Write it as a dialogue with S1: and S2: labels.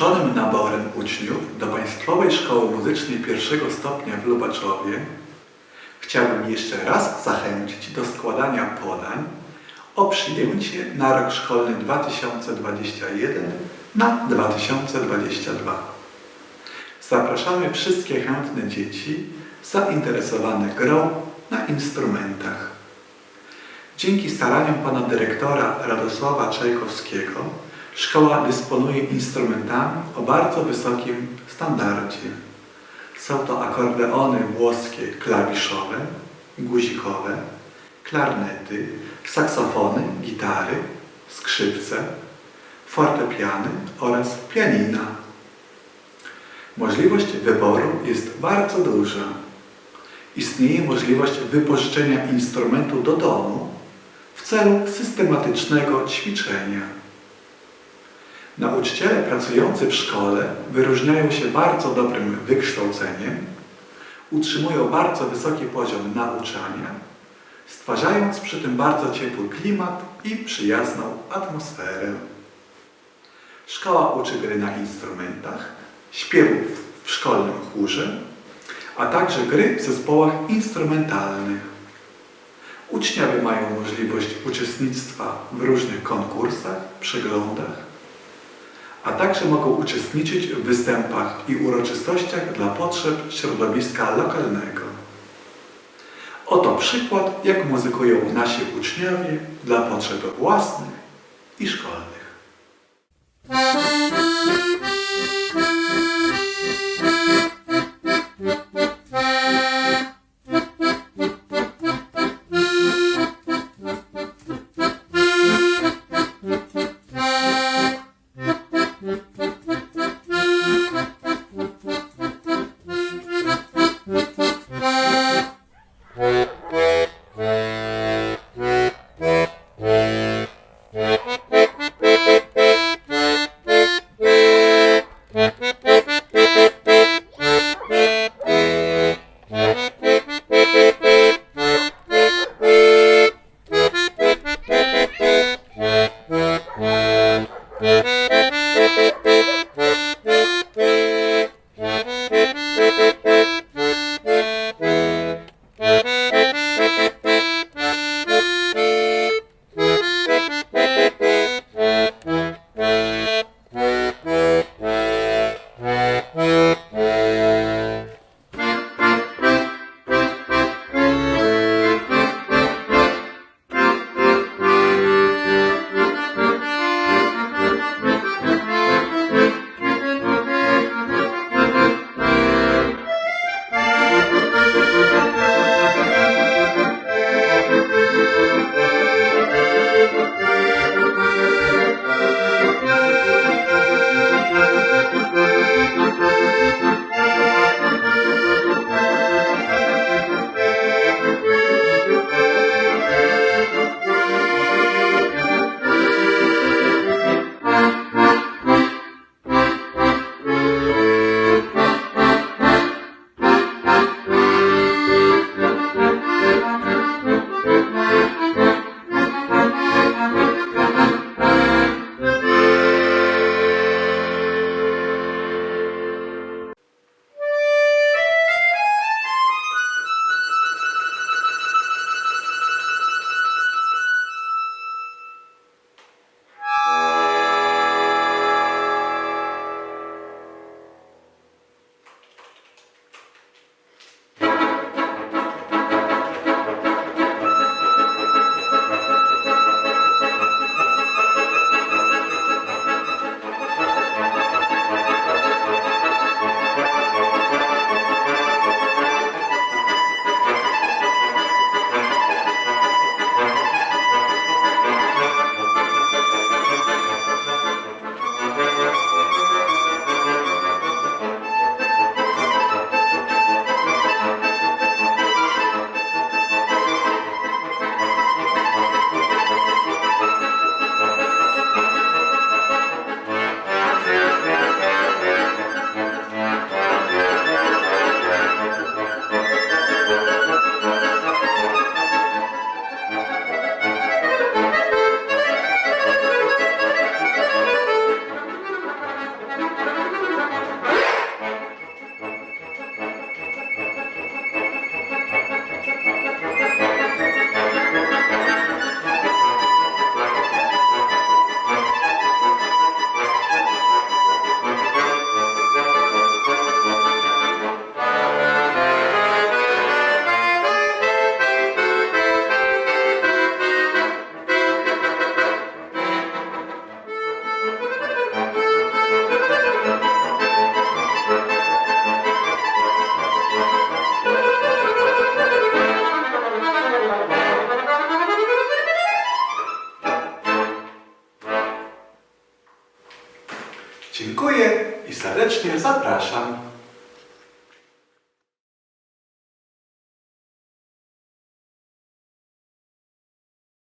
S1: Ogłoszonym naborem uczniów do Państwowej Szkoły Muzycznej pierwszego stopnia w Lubaczowie chciałbym jeszcze raz zachęcić do składania podań o przyjęcie na rok szkolny 2021 na 2022. Zapraszamy wszystkie chętne dzieci zainteresowane grą na instrumentach. Dzięki staraniom pana dyrektora Radosława Czajkowskiego szkoła dysponuje instrumentami o bardzo wysokim standardzie. Są to akordeony włoskie klawiszowe, guzikowe, klarnety, saksofony, gitary, skrzypce, fortepiany oraz pianina. Możliwość wyboru jest bardzo duża. Istnieje możliwość wypożyczenia instrumentu do domu w celu systematycznego ćwiczenia. Nauczyciele pracujący w szkole wyróżniają się bardzo dobrym wykształceniem, utrzymują bardzo wysoki poziom nauczania, stwarzając przy tym bardzo ciepły klimat i przyjazną atmosferę. Szkoła uczy gry na instrumentach, śpiewów w szkolnym chórze, a także gry w zespołach instrumentalnych. Uczniowie mają możliwość uczestnictwa w różnych konkursach, przeglądach, a także mogą uczestniczyć w występach i uroczystościach dla potrzeb środowiska lokalnego. Oto przykład, jak muzykują nasi uczniowie dla potrzeb własnych i szkolnych. Dziękuję i serdecznie zapraszam.